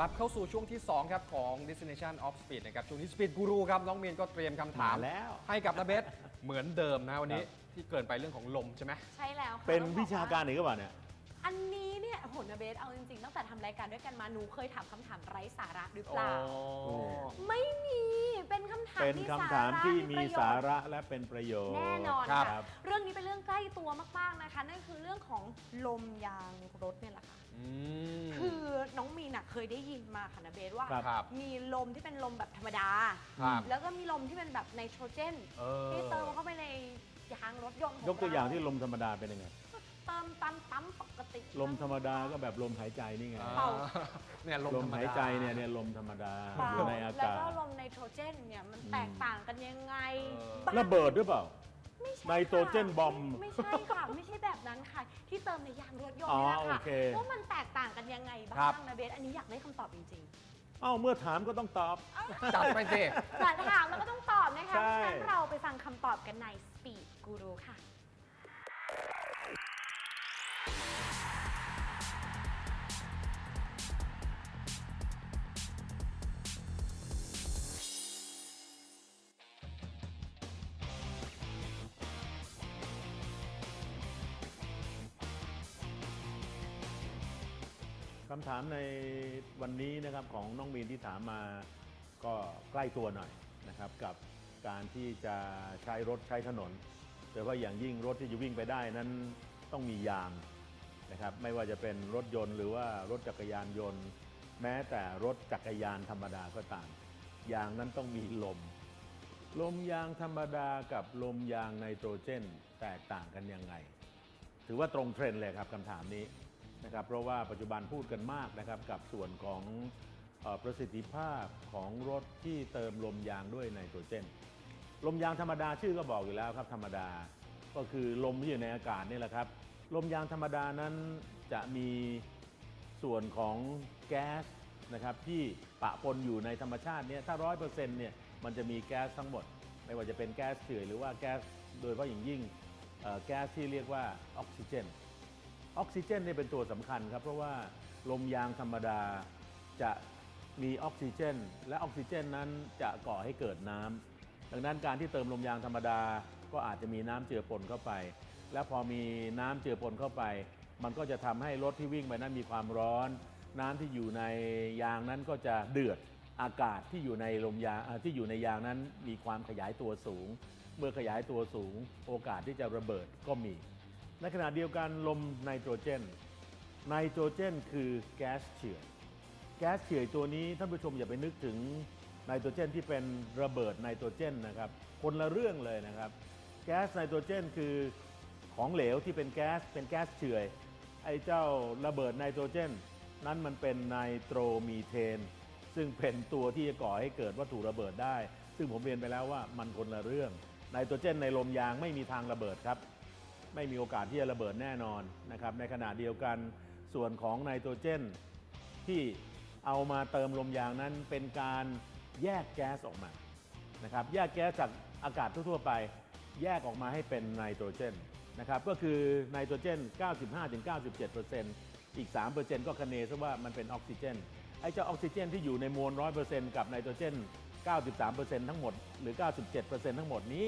กลับเข้าสู่ช่วงที่ 2 ครับ ของ Destination of Speed นะครับ ช่วงนี้ Speed Guru ครับ น้องมีนก็เตรียมคำถาม มาแล้ว ให้กับนาเบสเหมือนเดิมนะวันนี้ครับที่เกินไปเรื่องของลมใช่ไหม ใช่แล้วค่ะเป็นต้องบอกวิชาการหรือเปล่าเนี่ย อันนี้เนี่ยโหนะเบสเอาจริงๆ ตั้งแต่ทำรายการด้วยกันมาหนูเคยถามคำถามไร้สาระหรือเปล่า โอ้ ไม่มี เป็นคำถามเป็นที่คำถามที่มีประโยชน์สาระและเป็นประโยชน์ แน่นอนครัค่ะ บ เรื่องนี้เป็นเรื่องใกล้ตัวมากๆนะคะ นั่นคือเรื่องของลมยางรถเนี่ยแหละค่ะอื ม คือน้องมีนอะเคยได้ยินมาค่ะนะเบสว่าครับครับมีลมที่เป็นลมแบบธรรมดา ครับ แล้วก็มีลมที่เป็นแบบไนโตรเจน เออ ที่เติมเข้าไปในยางรถยนต์ของยกตัวอย่างเรที่ลมธรรมดาเป็นยังไง เติมตามปั๊มปกติ ลมธรรมดาก็แบบลมหายใจนี่ไง เป่า เนี่ยลมลมธรรมดหายใจเนี่ยเนี่ยลมธรรมดาเปล่าอยู่ในอาแล้วกาศก็ลมไนโตรเจนเนี่ยมันแตกต่างกันยังไงเออ บ้างระเบิดหรือเปล่า ไม่ใช่ไนโตรเจนค่ะบอมไม่ใช่ค่ะ ไม่ใช่แบบนั้นค่ะ ที่เติมในยางรถยนต์อ๋อเนี่ยค่ะโอเคว่ามันแตกต่างกันยังไงครับ้าบงนะเบสอันนี้อยากได้คำตอบจริงเอ้าเมื่อถามก็ต้องตอบ จัดไปสิๆแต่ถามแล้วก็ต้องตอบนะคะใช่เพราะฉะนั้นเราไปฟังคำตอบกันใน Speed Guru ค่ะำถามในวันนี้นะครับของน้องมีนที่ถามมาก็ใกล้ตัวหน่อยนะครับกับการที่จะใช้รถใช้ถนนโดยเฉพาะอย่างยิ่งรถที่จะวิ่งไปได้นั้นต้องมียางนะครับไม่ว่าจะเป็นรถยนต์หรือว่ารถจักรยานยนต์ แม้แต่รถจักรยานธรรมดาก็ตามยางนั้นต้องมีลม ลมยางธรรมดากับลมยางไนโตรเจน แตกต่างกันยังไง ถือว่าตรงเทรนด์เลยครับคำถามนี้ นะครับเพราะว่าปัจจุบันพูดกันมากนะครับกับส่วนของอประสิทธิภาพของรถที่เติมลมยางด้วยไนโตรเจน ลมยางธรรมดาชื่อก็บอกอยู่แล้วครับธรรมดาก็คือลมที่อยู่ในอากาศนี่แหละครับ ลมยางธรรมดานั้นจะมีส่วนของแก๊สนะครับที่ปะปนอยู่ในธรรมชาติเนี่ยถ้าร้อยเปอร์เซ็นต์เนี่ยมันจะมีแก๊สทั้งหมด ไม่ว่าจะเป็นแก๊สเฉื่อยหรือว่าแก๊สโดยเฉพาะอย่างยิ่งแก๊สที่เรียกว่าออกซิเจน ออกซิเจนนี่เป็นตัวสำคัญครับ เพราะว่าลมยางธรรมดาจะมีออกซิเจน และออกซิเจนนั้นจะก่อให้เกิดน้ำดังนั้นการที่เติมลมยางธรรมดา ก็อาจจะมีน้ำเจือปนเข้าไป และพอมีน้ำเจือปนเข้าไป มันก็จะทำให้รถที่วิ่งไปนั้นมีความร้อน น้ำที่อยู่ในยางนั้นก็จะเดือดอากาศที่อยู่ในลมยางที่อยู่ในยางนั้นมีความขยายตัวสูง เมื่อขยายตัวสูง โอกาสที่จะระเบิดก็มี ในขณะเดียวกันลมไนโตรเจน ไนโตรเจนคือแก๊สเฉื่อย แก๊สเฉื่อยตัวนี้ท่านผู้ชมอย่าไปนึกถึงไนโตรเจนที่เป็นระเบิดไนโตรเจนนะครับ คนละเรื่องเลยนะครับ แก๊สไนโตรเจนคือของเหลวที่เป็นแก๊สเป็นแก๊สเฉื่อย ไอ้เจ้าระเบิดไนโตรเจน นั้นมันเป็นไนโตรมีเทน ซึ่งเป็นตัวที่จะก่อให้เกิดวัตถุระเบิดได้ ซึ่งผมเรียนไปแล้วว่ามันคนละเรื่องไนโตรเจนในลมยางไม่มีทางระเบิดครับ ไม่มีโอกาสที่จะระเบิดแน่นอนนะครับในขณะเดียวกันส่วนของไนโตรเจน ที่เอามาเติมลมยางนั้นเป็นการแยกแก๊สออกมานะครับแยกแก๊สจากอากาศทั่วๆไป แยกออกมาให้เป็นไนโตรเจนนะครับก็คือไนโตรเจน 95-97%อีก 3%ก็คะเนซะว่ามันเป็นออกซิเจนไอ้เจ้าออกซิเจนที่อยู่ในมวล 100%กับไนโตรเจน 93%ทั้งหมด หรือ 97%ทั้งหมดนี้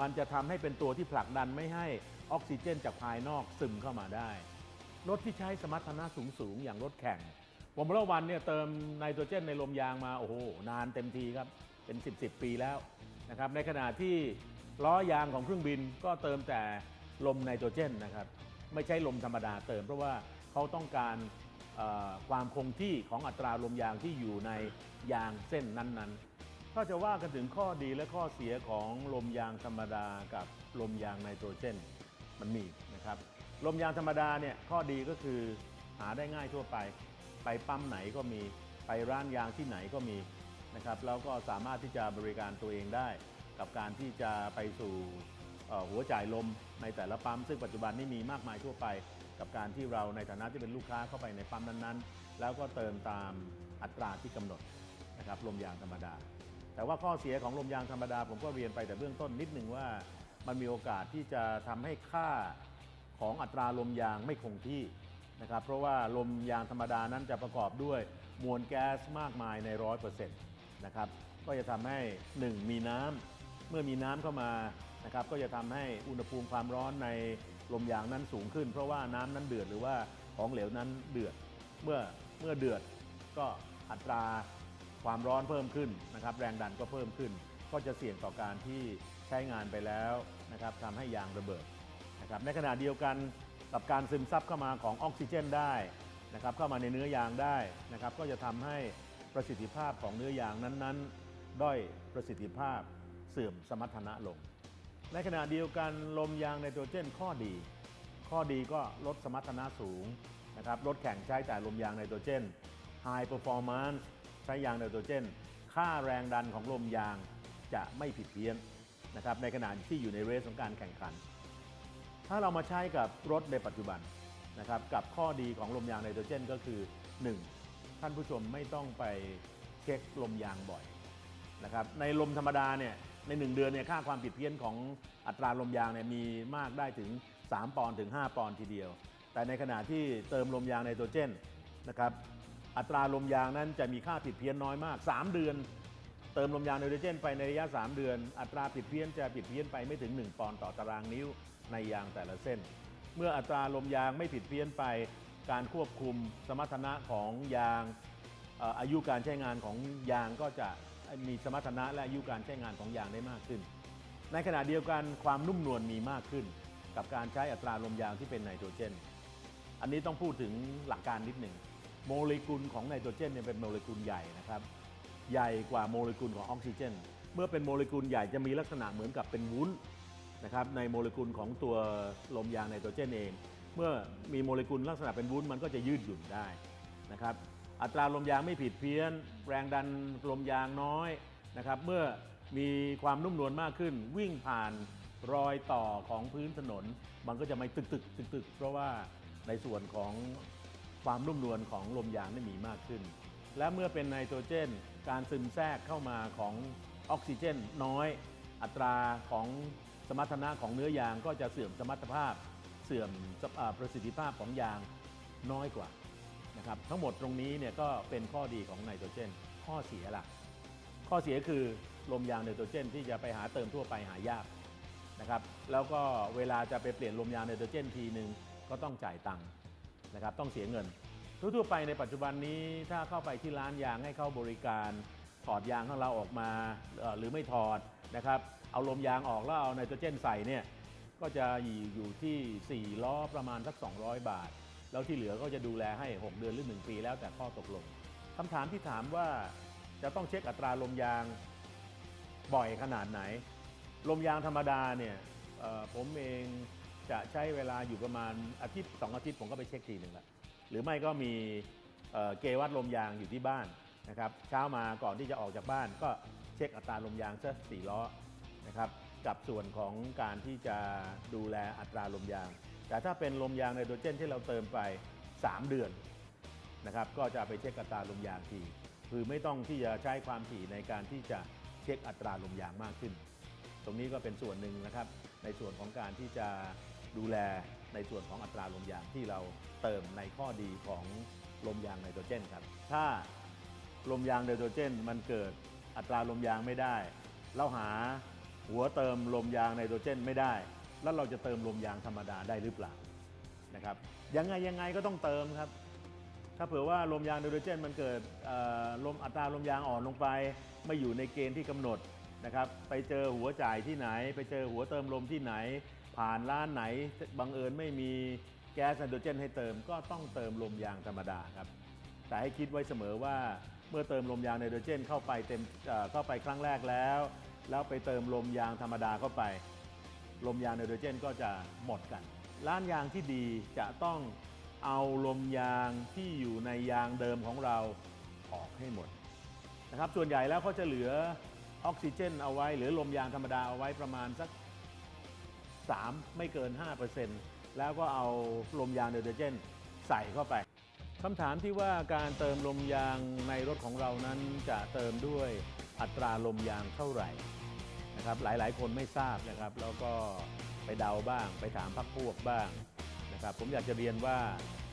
มันจะทำให้เป็นตัวที่ผลักดันไม่ให้ออกซิเจนจากภายนอกซึมเข้ามาได้ รถที่ใช้สมรรถนะสูงๆ อย่างรถแข่งผมละวันเนี่ยเติมไนโตรเจนในลมยางมา โอ้โห นานเต็มทีครับ เป็น 10 10ปีแล้วนะครับในขณะที่ล้อยางของเครื่องบินก็เติมแต่ลมไนโตรเจนนะครับไม่ใช่ลมธรรมดาเติม เพราะว่าเขาต้องการความคงที่ของอัตราลมยางที่อยู่ในยางเส้นนั้นๆ ถ้าจะว่ากันถึงข้อดีและข้อเสียของลมยางธรรมดากับลมยางไนโตรเจน มันมีนะครับ ลมยางธรรมดาเนี่ยข้อดีก็คือหาได้ง่ายทั่วไป ไปปั๊มไหนก็มี ไปร้านยางที่ไหนก็มีนะครับ แล้วก็สามารถที่จะบริการตัวเองได้ กับการที่จะไปสู่หัวจ่ายลมในแต่ละปั๊ม ซึ่งปัจจุบันนี้มีมากมายทั่วไป กับการที่เราในฐานะที่เป็นลูกค้าเข้าไปในปั๊มนั้นๆ แล้วก็เติมตามอัตราที่กำหนดนะครับลมยางธรรมดา แต่ว่าข้อเสียของลมยางธรรมดาผมก็เรียนไปแต่เบื้องต้นนิดนึงว่ามันมีโอกาสที่จะทำให้ค่าของอัตราลมยางไม่คงที่นะครับเพราะว่าลมยางธรรมดานั้นจะประกอบด้วยมวลแก๊สมากมายในร้อยเปอร์เซ็นต์นะครับก็จะทำให้ 1 มีน้ำเมื่อมีน้ำเข้ามานะครับก็จะทำให้อุณหภูมิความร้อนในลมยางนั้นสูงขึ้น เพราะว่าน้ำนั้นเดือดหรือว่าของเหลวนั้นเดือด เมื่อเมื่อเดือดก็อัตรา ความร้อนเพิ่มขึ้นนะครับแรงดันก็เพิ่มขึ้น ก็จะเสี่ยงต่อการที่ใช้งานไปแล้วนะครับทำให้ยางระเบิดนะครับในขณะเดียวกันกับการซึมซับเข้ามาของออกซิเจนได้นะครับเข้ามาในเนื้อยางได้นะครับก็จะทำให้ประสิทธิภาพของเนื้อยางนั้นๆ ด้อยประสิทธิภาพเสื่อมสมรรถนะลง ในขณะเดียวกันลมยางไนโตรเจนข้อดี ข้อดีก็ลดสมรรถนะสูงนะครับรถแข่งใช้แต่ลมยางไนโตรเจน High Performance ใช้ยางไนโตรเจน ค่าแรงดันของลมยางจะไม่ผิดเพี้ยนนะครับในขณะที่อยู่ในเรสของการแข่งขัน ถ้าเรามาใช้กับรถในปัจจุบันนะครับกับข้อดีของลมยางไนโตรเจนก็คือ 1. ท่านผู้ชมไม่ต้องไปเช็คลมยางบ่อยนะครับในลมธรรมดาเนี่ยใน 1 เดือนเนี่ยค่าความผิดเพี้ยนของอัตราลมยางเนี่ยมีมากได้ถึง 3 ปอนด์ถึง 5 ปอนด์ทีเดียว แต่ในขณะที่เติมลมยางไนโตรเจนนะครับ อัตราลมยางนั้นจะมีค่าผิดเพี้ยนน้อยมาก 3 เดือน เติมลมยางไนโตรเจนไปในระยะ 3 เดือน อัตราผิดเพี้ยนจะผิดเพี้ยนไปไม่ถึง 1 ปอนด์ต่อตารางนิ้วในยางแต่ละเส้น เมื่ออัตราลมยางไม่ผิดเพี้ยนไป การควบคุมสมรรถนะของยางอายุการใช้งานของยางก็จะมีสมรรถนะและอายุการใช้งานของยางได้มากขึ้น ในขณะเดียวกันความนุ่มนวลมีมากขึ้น กับการใช้อัตราลมยางที่เป็นไนโตรเจน อันนี้ต้องพูดถึงหลักการนิดหนึ่ง โมเลกุลของไนโตรเจนเนี่ยเป็นโมเลกุลใหญ่นะครับ ใหญ่กว่าโมเลกุลของออกซิเจน เมื่อเป็นโมเลกุลใหญ่จะมีลักษณะเหมือนกับเป็นวุ้นนะครับในโมเลกุลของตัวลมยางไนโตรเจนเอง เมื่อมีโมเลกุลลักษณะเป็นวุ้นมันก็จะยืดหยุ่นได้นะครับอัตราลมยางไม่ผิดเพี้ยน แรงดันลมยางน้อยนะครับเมื่อมีความนุ่มนวลมากขึ้น วิ่งผ่านรอยต่อของพื้นถนน มันก็จะไม่ตึกตึกตึกตึกเพราะว่าในส่วนของ ความนุ่มนวลของลมยางได้มีมากขึ้น และเมื่อเป็นไนโตรเจน การซึมแทรกเข้ามาของออกซิเจนน้อย อัตราของสมรรถนะของเนื้อยางก็จะเสื่อมสมรรถภาพ เสื่อมประสิทธิภาพของยางน้อยกว่านะครับทั้งหมดตรงนี้เนี่ยก็เป็นข้อดีของไนโตรเจน ข้อเสียล่ะ ข้อเสียคือลมยางไนโตรเจน ที่จะไปหาเติมทั่วไปหายากนะครับแล้วก็เวลาจะไปเปลี่ยนลมยางไนโตรเจนทีหนึ่งก็ต้องจ่ายตังค์ นะครับต้องเสียเงิน ทั่วๆไปในปัจจุบันนี้ถ้าเข้าไปที่ร้านยางให้เข้าบริการถอดยางของเราออกมาหรือไม่ถอดนะครับเอาลมยางออกแล้วเอาไนโตรเจนใส่เนี่ยก็จะอยู่ที่4ล้อประมาณสัก 200 บาท แล้วที่เหลือก็จะดูแลให้ 6 เดือนหรือ 1 ปีแล้วแต่ข้อตกลงคำถามที่ถามว่าจะต้องเช็คอัตราลมยางบ่อยขนาดไหน ลมยางธรรมดาเนี่ยผมเอง จะใช้เวลาอยู่ประมาณอาทิตย์สองอาทิตย์ผมก็ไปเช็คทีหนึ่งละหรือไม่ก็มีเกวัดลมยางอยู่ที่บ้านนะครับเช้ามาก่อนที่จะออกจากบ้าน ก็เช็คอัตราลมยางสักสี่ล้อนะครับกับส่วนของการที่จะดูแลอัตราลมยาง แต่ถ้าเป็นลมยางไนโตรเจนที่เราเติมไป 3 เดือนนะครับก็จะไปเช็คอัตราลมยางที คือไม่ต้องที่จะใช้ความถี่ในการที่จะเช็คอัตราลมยางมากขึ้น ตรงนี้ก็เป็นส่วนหนึ่งนะครับ ในส่วนของการที่จะดูแลในส่วนของอัตราลมยางที่เราเติมในข้อดีของลมยางไนโตรเจนครับ ถ้าลมยางไนโตรเจน มันเกิดอัตราลมยางไม่ได้ เราหาหัวเติมลมยางไนโตรเจนไม่ได้ แล้วเราจะเติมลมยางธรรมดาได้หรือเปล่านะครับยังไงยังไงก็ต้องเติมครับ ถ้าเผื่อว่าลมยางไนโตรเจน มันเกิดลมอัตราลมยางอ่อนลงไป ไม่อยู่ในเกณฑ์ที่กำหนด นะครับไปเจอหัวจ่ายที่ไหน ไปเจอหัวเติมลมที่ไหน ผ่านร้านไหนบังเอิญไม่มีแก๊สไนโตรเจนให้เติมก็ต้องเติมลมยางธรรมดาครับแต่ให้คิดไว้เสมอว่าเมื่อเติมลมยางไนโตรเจน เข้าไปเต็มเข้าไปครั้งแรกแล้ว แล้วไปเติมลมยางธรรมดาเข้าไป ลมยางไนโตรเจนก็จะหมดกัน ร้านยางที่ดีจะต้องเอาลมยางที่อยู่ในยางเดิมของเราออกให้หมดนะครับส่วนใหญ่แล้วเขาจะเหลือ ออกซิเจนเอาไว้ หรือลมยางธรรมดาเอาไว้ประมาณสัก 3 ไม่เกิน 5%แล้วก็เอาลมยางไนโตรเจนใส่เข้าไปคำถามที่ว่าการเติมลมยางในรถของเรานั้นจะเติมด้วยอัตราลมยางเท่าไหร่นะครับหลายๆ คนไม่ทราบนะครับ แล้วก็ไปเดาบ้าง ไปถามพักพวกบ้างนะครับผมอยากจะเรียนว่า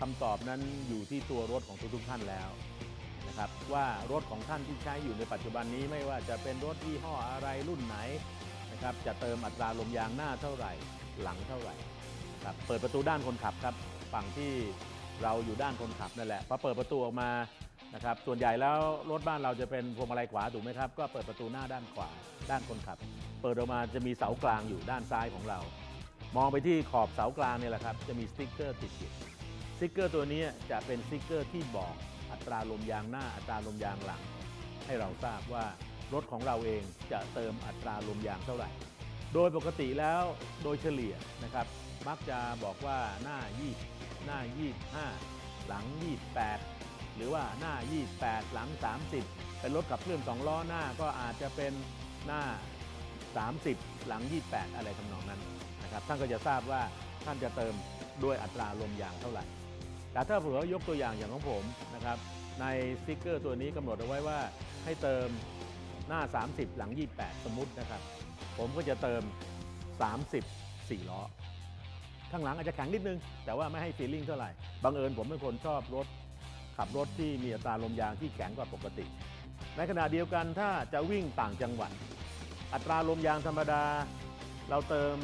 คำตอบนั้นอยู่ที่ตัวรถของทุกๆท่านแล้ว นะครับว่ารถของท่านที่ใช้อยู่ในปัจจุบันนี้ไม่ว่าจะเป็นรถยี่ห้ออะไรรุ่นไหนนะครับจะเติมอัตราลมยางหน้าเท่าไหร่หลังเท่าไหร่ครับเปิดประตูด้านคนขับครับฝั่งที่เราอยู่ด้านคนขับนั่นแหละพอเปิดประตูออกมานะครับส่วนใหญ่แล้วรถบ้านเราจะเป็นพวงมาลัยขวาถูกไหมครับก็เปิดประตูหน้าด้านขวาด้านคนขับ เปิดออกมาจะมีเสากลางอยู่ด้านซ้ายของเรา มองไปที่ขอบเสากลางเนี่ยแหละครับจะมีสติ๊กเกอร์ติดอยู่สติ๊กเกอร์ตัวนี้จะเป็นสติ๊กเกอร์ที่บอก อัตราลมยางหน้าอัตราลมยางหลัง ให้เราทราบว่ารถของเราเองจะเติมอัตราลมยางเท่าไหร่ โดยปกติแล้วโดยเฉลี่ยนะครับ มักจะบอกว่าหน้า 20 หน้า 25 หลัง 28 หรือว่าหน้า 28 หลัง 30 เป็นรถขับเคลื่อนสองล้อหน้าก็อาจจะเป็นหน้า 30 หลัง 28 อะไรทำนองนั้นนะครับท่านก็จะทราบว่าท่านจะเติมด้วยอัตราลมยางเท่าไหร่ แต่ถ้าเผื่อยกตัวอย่างอย่างของผมนะครับในสติ๊กเกอร์ตัวนี้กำหนดเอาไว้ว่าให้เติมหน้า 30 หลัง 28 สมมุตินะครับ ผมก็จะเติม 30 4ล้อข้างหลังอาจจะแข็งนิดนึง แต่ว่าไม่ให้ฟีลลิ่งเท่าไหร่บังเอิญผมเป็นคนชอบรถ ขับรถที่มีอัตราลมยางที่แข็งกว่าปกติ ในขณะเดียวกันถ้าจะวิ่งต่างจังหวัด อัตราลมยางธรรมดา เราเติม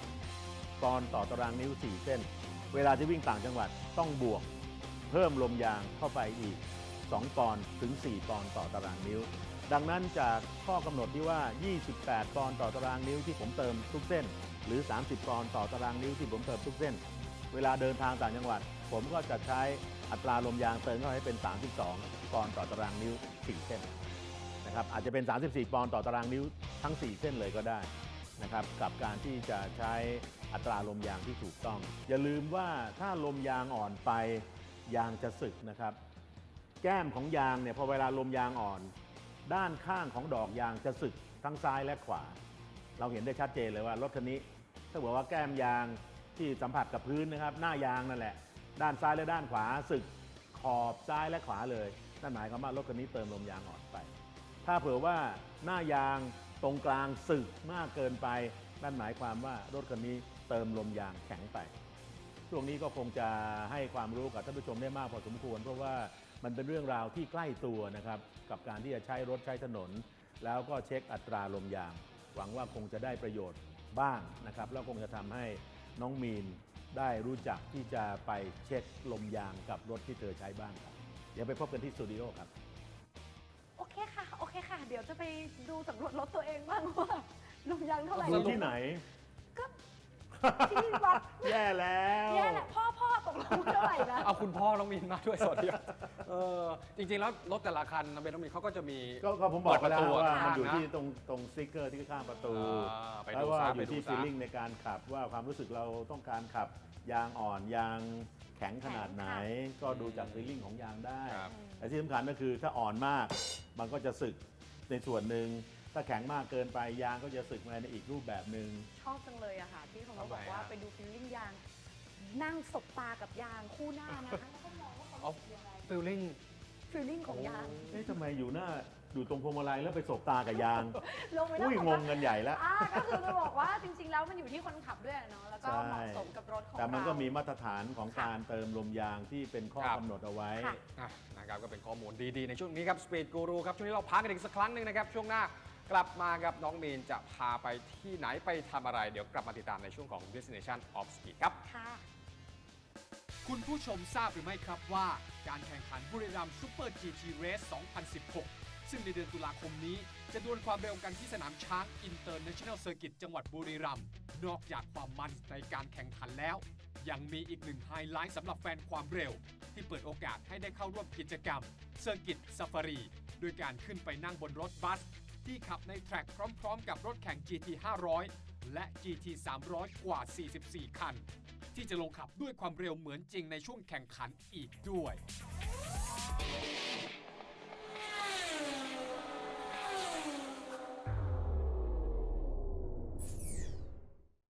28ปอนด์ต่อตารางนิ้ว 4 เส้น เวลาที่วิ่งต่างจังหวัดต้องบวก เพิ่มลมยางเข้าไปอีก 2 ปอนด์ถึง 4 ปอนด์ต่อตารางนิ้ว ดังนั้นจากข้อกำหนดที่ว่า 28 ปอนด์ต่อตารางนิ้วที่ผมเติมทุกเส้น หรือ 30 ปอนด์ต่อตารางนิ้วที่ผมเติมทุกเส้น เวลาเดินทางต่างจังหวัด ผมก็จะใช้อัตราลมยางเติมเข้าให้เป็น 32 ปอนด์ต่อตารางนิ้ว 4 เส้นนะครับอาจจะเป็น 34 ปอนด์ต่อตารางนิ้วทั้ง 4 เส้นเลยก็ได้ นะครับกับการที่จะใช้อัตราลมยางที่ถูกต้อง อย่าลืมว่าถ้าลมยางอ่อนไปยางจะสึกนะครับ แก้มของยางเนี่ยพอเวลาลมยางอ่อน ด้านข้างของดอกยางจะสึกทั้งซ้ายและขวา เราเห็นได้ชัดเจนเลยว่ารถคันนี้ ถ้าบอกว่าแก้มยางที่สัมผัสกับพื้นนะครับ หน้ายางนั่นแหละ ด้านซ้ายและด้านขวาสึกขอบซ้ายและขวาเลยนั่นหมายความว่ารถคันนี้เติมลมยางอ่อนไป ถ้าเผื่อว่าหน้ายาง ตรงกลางสึกมากเกินไป นั่นหมายความว่ารถคันนี้เติมลมยางแข็งไปช่วงนี้ก็คงจะให้ความรู้กับท่านผู้ชมได้มากพอสมควร เพราะว่ามันเป็นเรื่องราวที่ใกล้ตัวนะครับกับการที่จะใช้รถใช้ถนน แล้วก็เช็คอัตราลมยาง หวังว่าคงจะได้ประโยชน์บ้างนะครับแล้วคงจะทำให้น้องมีนได้รู้จักที่จะไปเช็คลมยางกับรถที่เธอใช้บ้างครับ เดี๋ยวไปพบกันที่สตูดิโอครับ โอเคค่ะ จะไปดูสำรวจรถตัวเองบ้างว่าลมยางเท่าไหร่ดูที่ไหนที่วัดแย่แล้วแย่แหละพ่อพ่อตกลงเท่าไหร่นะเอาคุณพ่อน้องมีนมาด้วยสวัสดีครับเออจริงๆแล้วรถแต่ละคันน้องเบนน้องมีนเขาก็จะมีก็ก็ผมบอกไปแล้วเปิดประตูว่าข้างมันอยู่นะที่ตรงตรงสติ๊กเกอร์ที่ข้างประตูอ่าไปแล้ดูวว่าซะอไปยู่ดูที่ซะฟีลลิ่งในการขับว่าความรู้สึกเราต้องการขับยางอ่อนยางแข็งขนาดไหน ก็ดูจากฟีลลิ่งของยางได้ครับแต่ที่สำคัญก็คือถ้าอ่อนมากมันก็จะสึก ในส่วนหนึ่งถ้าแข็งมากเกินไปยางก็จะสึกมาในอีกรูปแบบหนึ่ง ชอบจังเลยอะค่ะที่เขาบอกทำไมว่าอะ ไปดูฟิลลิ่งยาง นั่งสบตากับยางคู่หน้านะคะแล้วก็มองว่าเขารู้สึกยังไงฟิลลิ่ง ฟิลลิ่งของยาง เอ๊ะทำไมอยู่หน้า อยู่ตรงพวงมาลัยแล้วไปสบตากับยาง ลงไปอุ้ยแล้วงงกันใหญ่แล้ว อ่าก็คือจะบอกว่าจริง ๆ แล้วมันอยู่ที่คนขับด้วยเนาะแล้วก็ใช่ เหมาะสมกับรถของเราแต่มันก็มีมาตรฐานของค่ะการเติมลมยางที่เป็นข้อครับ กำหนดเอาไว้ ค่ะ อะนะครับก็เป็นข้อมูลดี ๆ ในช่วงนี้ครับ Speed Guru ครับ ช่วงนี้เราพักกันอีกสักครั้งหนึ่งนะครับ ช่วงหน้ากลับมากับน้องมีนจะพาไปที่ไหนไปทำอะไร เดี๋ยวกลับมาติดตามในช่วงของ Destination of Speed ครับ ค่ะ คุณผู้ชมทราบหรือไม่ครับว่า การแข่งขันบุรีรัมย์ซูเปอร์ GT Race 2016 ซึ่งในเดือนตุลาคมนี้จะดวลความเร็วกันที่สนามช้าง International Circuit จังหวัดบุรีรัมย์นอกจากความมันในการแข่งขันแล้ว ยังมีอีกหนึ่งไฮไลท์สำหรับแฟนความเร็ว ที่เปิดโอกาสให้ได้เข้าร่วมกิจกรรม Circuit Safari ด้วยการขึ้นไปนั่งบนรถบัส ที่ขับในแทร็กพร้อมๆ กับรถแข่ง GT 500 และ GT 300 กว่า 44 คัน ที่จะลงขับด้วยความเร็วเหมือนจริงในช่วงแข่งขันอีกด้วย